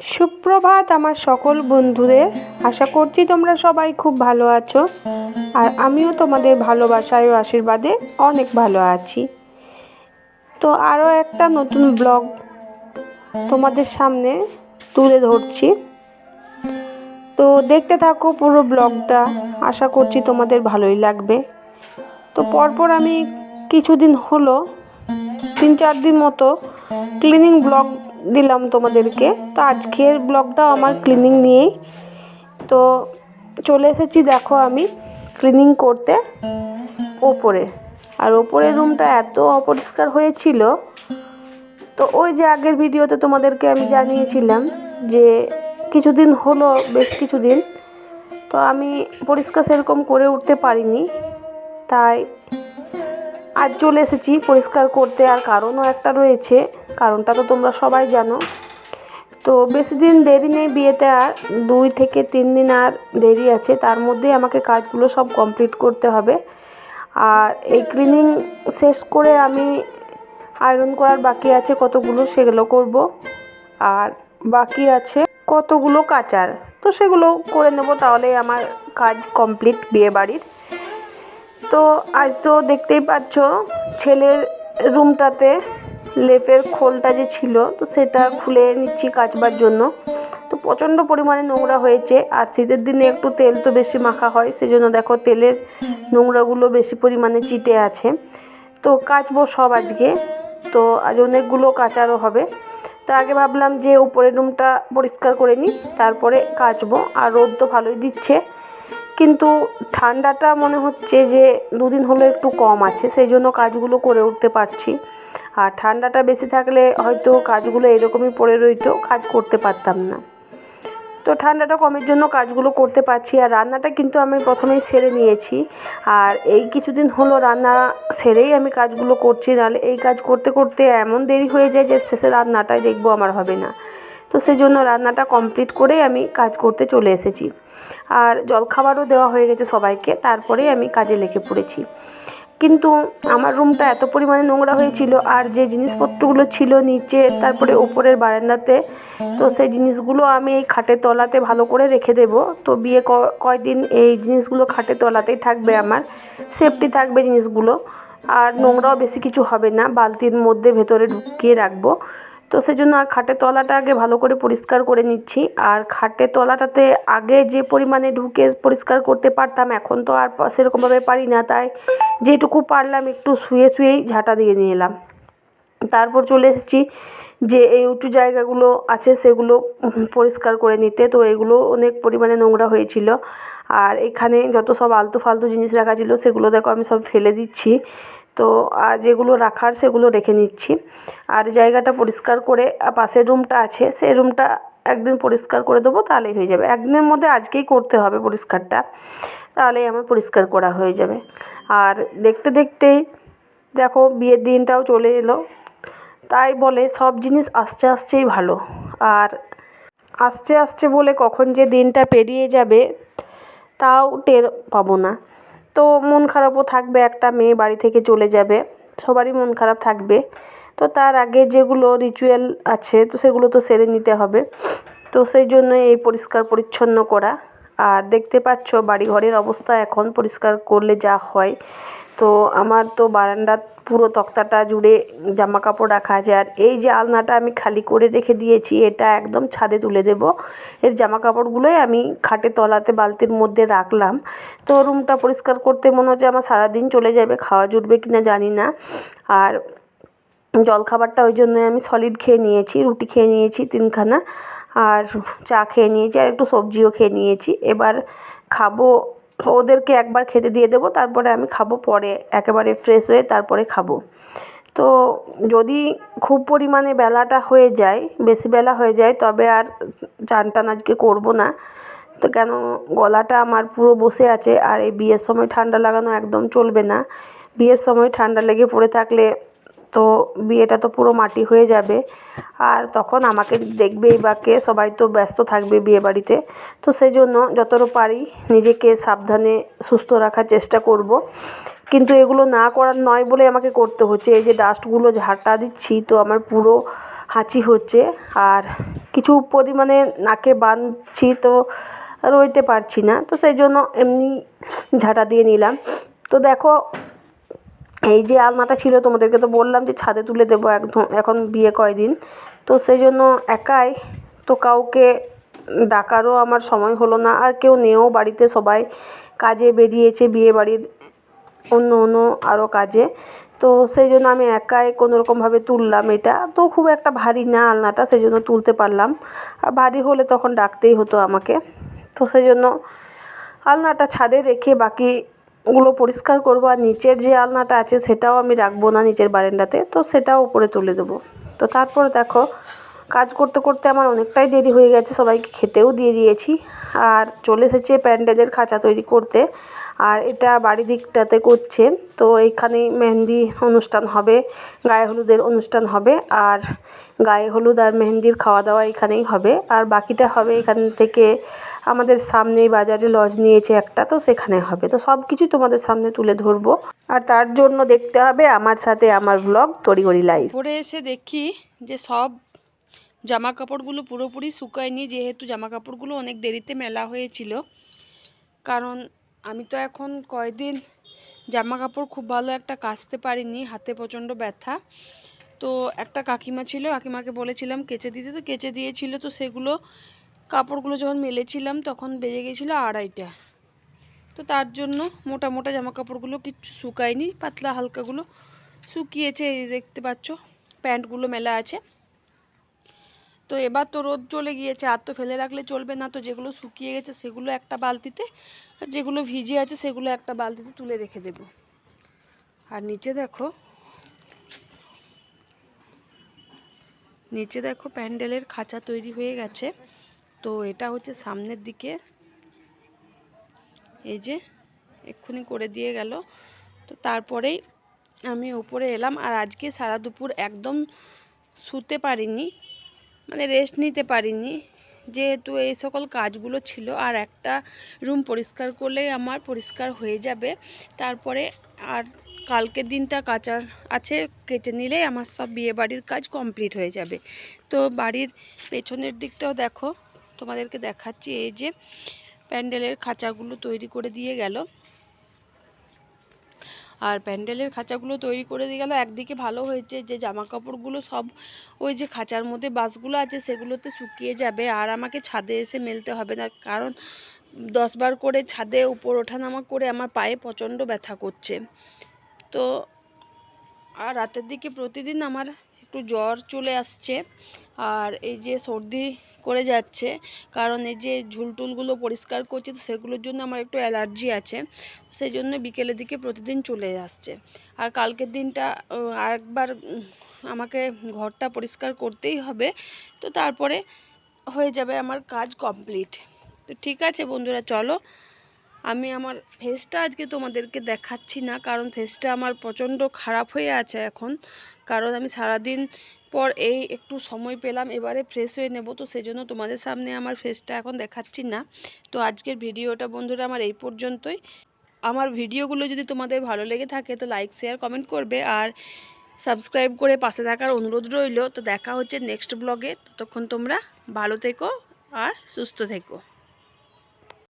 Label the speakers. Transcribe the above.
Speaker 1: সুপ্রভাত আমার সকল বন্ধুদের। আশা করছি তোমরা সবাই খুব ভালো আছো আর আমিও তোমাদের ভালোবাসায় আশীর্বাদে অনেক ভালো আছি। তো আরও একটা নতুন ব্লগ তোমাদের সামনে তুলে ধরছি। তো দেখতে থাকো পুরো ব্লগটা, আশা করছি তোমাদের ভালোই লাগবে। তো পরপর আমি কিছুদিন হলো, তিন চার দিন মতো ক্লিনিং ব্লগ দিলাম তোমাদেরকে। তো আজকের ব্লগটাও আমার ক্লিনিং নিয়েই। তো চলে এসেছি দেখো আমি ক্লিনিং করতে ওপরে। আর ওপরের রুমটা এত অপরিষ্কার হয়েছিল। তো ওই যে আগের ভিডিওতে তোমাদেরকে আমি জানিয়েছিলাম যে কিছুদিন হলো, বেশ কিছুদিন। তো আমি পরিষ্কার সেরকম করে উঠতে পারিনি। তাই আজ চলে এসেছি পরিষ্কার করতে। আর কারণও একটা রয়েছে। কারণটা তো তোমরা সবাই জানো। তো বেশি দিন দেরি নেই বিয়েতে আর, দুই থেকে তিন দিন আর দেরি আছে। তার মধ্যেই আমাকে কাজগুলো সব কমপ্লিট করতে হবে। আর এই ক্লিনিং শেষ করে আমি আয়রন করার বাকি আছে কতগুলো সেগুলো করব। আর বাকি আছে কতগুলো কাচার, তো সেগুলো করে নেব তাহলে আমার কাজ কমপ্লিট বিয়ে বাড়ির তো আজ তো দেখতেই পাচ্ছ ছেলের রুমটাতে লেপের খোলটা যে ছিল, তো সেটা খুলে নিচ্ছি কাচবার জন্য। তো প্রচণ্ড পরিমাণে নোংরা হয়েছে, আর শীতের দিনে একটু তেল তো বেশি মাখা হয়, সেজন্য দেখো তেলের নোংরাগুলো বেশি পরিমাণে চিটে আছে। তো কাচবো সব আজকে, তো আজ অনেকগুলো কাচারও হবে। তো আগে ভাবলাম যে উপরের রুমটা পরিষ্কার করে নিই, তারপরে কাচবো, আর রোদ তো ভালোই দিচ্ছে। কিন্তু ঠান্ডাটা মনে হচ্ছে যে দুদিন হলো একটু কম আছে সেই জন্য কাজগুলো করে উঠতে পারছি। আর ঠান্ডাটা বেশি থাকলে হয়তো কাজগুলো এরকমই পড়ে রইতো, কাজ করতে পারতাম না। তো ঠান্ডাটা কমের জন্য কাজগুলো করতে পারছি আর রান্নাটা কিন্তু আমি প্রথমেই সেরে নিয়েছি। আর এই কিছুদিন হলো রান্না সেরেই আমি কাজগুলো করছি, নাহলে এই কাজ করতে করতে এমন দেরি হয়ে যায় যে শেষে রান্নাটাই দেখব আমার হবে না। তো সেই জন্য রান্নাটা কমপ্লিট করেই আমি কাজ করতে চলে এসেছি। আর জলখাবারও দেওয়া হয়ে গেছে সবাইকে, তারপরেই আমি কাজে লেগে পড়েছি। কিন্তু আমার রুমটা এত পরিমাণে নোংরা হয়েছিল আর যে জিনিসপত্রগুলো ছিল নিচে, তারপরে ওপরের বারান্দাতে, তো সেই জিনিসগুলো আমি এই খাটের তলাতে ভালো করে রেখে দেব। তো বিয়ে কয়দিন এই জিনিসগুলো খাটের তলাতেই থাকবে আমার সেফটি থাকবে জিনিসগুলো। আর নোংরাও বেশি কিছু হবে না, বালতির মধ্যে ভেতরে ঢুকিয়ে রাখব। তো সেজন্য খাটের তলাটা আগে ভালো করে পরিষ্কার করে নিচ্ছি। আর খাটের তলাটাতে আগে যে পরিমাণে ঢুকে পরিষ্কার করতে পারতাম, এখন তো আর সেরকমভাবে পারি না। তাই যেটুকু পারলাম একটু শুয়ে শুয়েই ঝাঁটা দিয়ে নিয়ে এলাম। তারপর চলে এসেছি যে এই উঁচু জায়গাগুলো আছে সেগুলো পরিষ্কার করে নিতে। তো এগুলো অনেক পরিমাণে নোংরা হয়েছিল। আর এখানে যত সব আলতু ফালতু জিনিস রাখা ছিল সেগুলো দেখো আমি সব ফেলে দিচ্ছি। তো আর যেগুলো রাখার সেগুলো রেখে নিচ্ছি। আর জায়গাটা পরিষ্কার করে পাশের রুমটা আছে, সেই রুমটা একদিন পরিষ্কার করে দেবো, তাহলেই হয়ে যাবে। একদিনের মধ্যে আজকেই করতে হবে পরিষ্কারটা, তাহলেই আমার পরিষ্কার করা হয়ে যাবে। আর দেখতে দেখতেই দেখো, বিয়ের দিনটাও চলে এলো। তাই বলে সব জিনিস আসতে আসতেই ভালো। আর আসছে আসছে বলে কখন যে দিনটা পেরিয়ে যাবে, তাও টের পাবো না। তো মন খারাপও থাকবে, একটা মেয়ে বাড়ি থেকে চলে যাবে, সবারই মন খারাপ থাকবে। তো তার আগে যেগুলো রিচুয়াল আছে, তো সেগুলো তো সেরে নিতে হবে। তো সেই জন্য এই পরিষ্কার পরিচ্ছন্ন করা। আর দেখতে পাচ্ছ বাড়ি ঘরের অবস্থা এখন পরিষ্কার করলে যা হয়। তো আমার তো বারান্দার পুরো তক্তাটা জুড়ে জামা কাপড় রাখা আছে। আর এই যে আলনাটা আমি খালি করে রেখে দিয়েছি, এটা একদম ছাদে তুলে দেব। এর জামা কাপড়গুলোই আমি খাটে তলাতে বালতির মধ্যে রাখলাম। তো রুমটা পরিষ্কার করতে মনে হচ্ছে আমার সারাদিন চলে যাবে, খাওয়া জুটবে কি না জানি না। আর জলখাবারটা ওই জন্য আমি সলিড খেয়ে নিয়েছি, রুটি খেয়ে নিয়েছি তিনখানা। আর চা খেয়ে নিয়েছি আর একটু সবজিও খেয়ে নিয়েছি। এবার খাব, ওদেরকে একবার খেতে দিয়ে দেবো, তারপরে আমি খাব পরে, একেবারে ফ্রেশ হয়ে তারপরে খাব। তো যদি খুব পরিমাণে বেলাটা হয়ে যায়, বেশি বেলা হয়ে যায়, তবে আর চান টান আজকে করব না। তো কেন, গলাটা আমার পুরো বসে আছে, আর এই বিয়ের সময় ঠান্ডা লাগানো একদম চলবে না। বিয়ের সময় ঠান্ডা লেগে পড়ে থাকলে তো বিয়েটা তো পুরো মাটি হয়ে যাবে। আর তখন আমাকে দেখবেই বা কে, সবাই তো ব্যস্ত থাকবে বিয়েবাড়িতে তো সেই জন্য যতটা পারি নিজেকে সাবধানে, সুস্থ রাখার চেষ্টা করব। কিন্তু এগুলো না করার নয় বলে আমাকে করতে হচ্ছে। এই যে ডাস্টগুলো ঝাঁটা দিচ্ছি, তো আমার পুরো হাঁচি হচ্ছে। আর কিছু পরিমাণে নাকে বাঁধছি তো রইতে পারছি না। তো সেই জন্য এমনি ঝাঁটা দিয়ে নিলাম। তো দেখো এই যে আলনাটা ছিল, তোমাদেরকে তো বললাম যে ছাদে তুলে দেবো একদম, এখন বিয়ে কয়দিন। তো সেই জন্য একাই, তো কাউকে ডাকারও আমার সময় হলো না, আর কেউ নেও বাড়িতে সবাই। কাজে বেরিয়েছে বিয়ে বাড়ির অন্য অন্য আরও কাজে। তো সেই জন্য আমি একাই কোনো রকমভাবে তুললাম এটা। তো খুব একটা ভারী না আলনাটা, সেই জন্য তুলতে পারলাম। আর ভারী হলে তখন ডাকতেই হতো আমাকে। তো সেই জন্য আলনাটা ছাদে রেখে বাকিগুলো পরিষ্কার করব আর নিচের যে আলনাটা আছে সেটাও আমি রাখব না নিচের বারেন্ডাতে তো সেটাও উপরে তুলে দেবো। তো তারপর দেখো, কাজ করতে করতে আমার অনেকটাই দেরি হয়ে গেছে, সবাইকে খেতেও দিয়ে দিয়েছি। আর চলে এসেছে প্যান্ডেলের খাঁচা তৈরি করতে। আর এটা বাড়ি দিকটাতে করছে। তো এইখানেই মেহেন্দি অনুষ্ঠান হবে, গায়ে হলুদের অনুষ্ঠান হবে আর গায়ে হলুদ আর মেহেন্দির খাওয়া দাওয়া এখানেই হবে। আর বাকিটা হবে এখান থেকে আমাদের সামনেই বাজারে লজ নিয়েছে একটা, তো সেখানে হবে। তো সব কিছুই তোমাদের সামনে তুলে ধরবো। আর তার জন্য দেখতে হবে আমার সাথে আমার ব্লগ তড়িঘড়ি লাইভ
Speaker 2: পরে এসে দেখি যে সব জামা কাপড়গুলো পুরোপুরি শুকায়নি, যেহেতু জামা কাপড়গুলো অনেক দেরিতে মেলা হয়েছিল। কারণ আমি তো এখন কয়দিন জামা কাপড় খুব ভালো একটা কাচতে পারিনি, হাতে প্রচণ্ড ব্যথা। তো একটা কাকিমা ছিল, কাকিমাকে বলেছিলাম কেচে দিতে, তো কেচে দিয়েছিল, তো সেগুলো কাপড়গুলো যখন মেলেছিলাম তখন বেজে গেছিল আড়াইটা। তো তার জন্য মোটা মোটা জামা কাপড়গুলো কিচ্ছু শুকায়নি, পাতলা হালকাগুলো শুকিয়েছে দেখতে পাচ্ছ, প্যান্টগুলো মেলা আছে। তো এবার তো রোদ চলে গিয়েছে, আর তো ফেলে রাখলে চলবে না। তো যেগুলো শুকিয়ে গেছে সেগুলো একটা বালতিতে, যেগুলো ভিজে আছে সেগুলো একটা বালতিতে তুলে রেখে দেব। আর নিচে দেখো নিচে দেখো প্যান্ডেলের খাঁচা তৈরি হয়ে গেছে। তো এটা হচ্ছে সামনের দিকে, এই যে এক্ষুনি করে দিয়ে গেল। তো তারপরেই আমি উপরে এলাম, আর আজকে সারা দুপুর একদম শুতে পারিনি। মানে রেস্ট নিতে পারিনি। যেহেতু এই সকল কাজগুলো ছিল, আর একটা রুম পরিষ্কার করলেই আমার পরিষ্কার হয়ে যাবে। তারপরে আর কালকের দিনটা কাচার আছে কেচে নিলেই আমার সব বিয়ে বাড়ির কাজ কমপ্লিট হয়ে যাবে। তো বাড়ির পেছনের দিকটাও দেখো, তোমাদেরকে দেখাচ্ছি, এই যে প্যান্ডেলের খাঁচাগুলো তৈরি করে দিয়ে গেল। আর প্যান্ডেলের খাঁচাগুলো তৈরি করে দিয়ে গেল। একদিকে ভালো হয়েছে যে জামা কাপড়গুলো সব ওই যে খাঁচার মধ্যে বাসগুলো আছে সেগুলোতে শুকিয়ে যাবে আর আমাকে ছাদে এসে মেলতে হবে না। কারণ দশবার করে ছাদে উপর ওঠানামা করে আমার পায়ে প্রচণ্ড ব্যথা করছে। তো আর রাতের দিকে প্রতিদিন আমার একটু জ্বর চলে আসছে আর এই যে সর্দি করে যাচ্ছে, কারণ এই যে ঝুলটুলগুলো পরিষ্কার করছি তো সেগুলোর জন্য আমার একটু অ্যালার্জি আছে সেই জন্য বিকেলের দিকে প্রতিদিন চলে আসছে। আর কালকের দিনটা আরেকবার আমাকে ঘরটা পরিষ্কার করতেই হবে, তো তারপরে হয়ে যাবে আমার কাজ কমপ্লিট। তো ঠিক আছে বন্ধুরা, চলো আমি আমার ফেসটা আজকে তোমাদেরকে দেখাচ্ছি না, কারণ ফেসটা আমার প্রচণ্ড খারাপ হয়ে আছে এখন। কারণ আমি সারাদিন পর এই একটু সময় পেলাম, এবারে ফ্রেশ হয়ে নেব, তো সেজন্য তোমাদের সামনে আমার ফেসটা এখন দেখাচ্ছি না। তো আজকের ভিডিওটা বন্ধুরা আমার এই পর্যন্তই। আমার ভিডিওগুলো যদি তোমাদের ভালো লেগে থাকে, তো লাইক শেয়ার কমেন্ট করবে। আর সাবস্ক্রাইব করে পাশে থাকার অনুরোধ রইল। তো দেখা হচ্ছে নেক্সট ব্লগে ততক্ষণ তোমরা ভালো থেকো আর সুস্থ থেকো।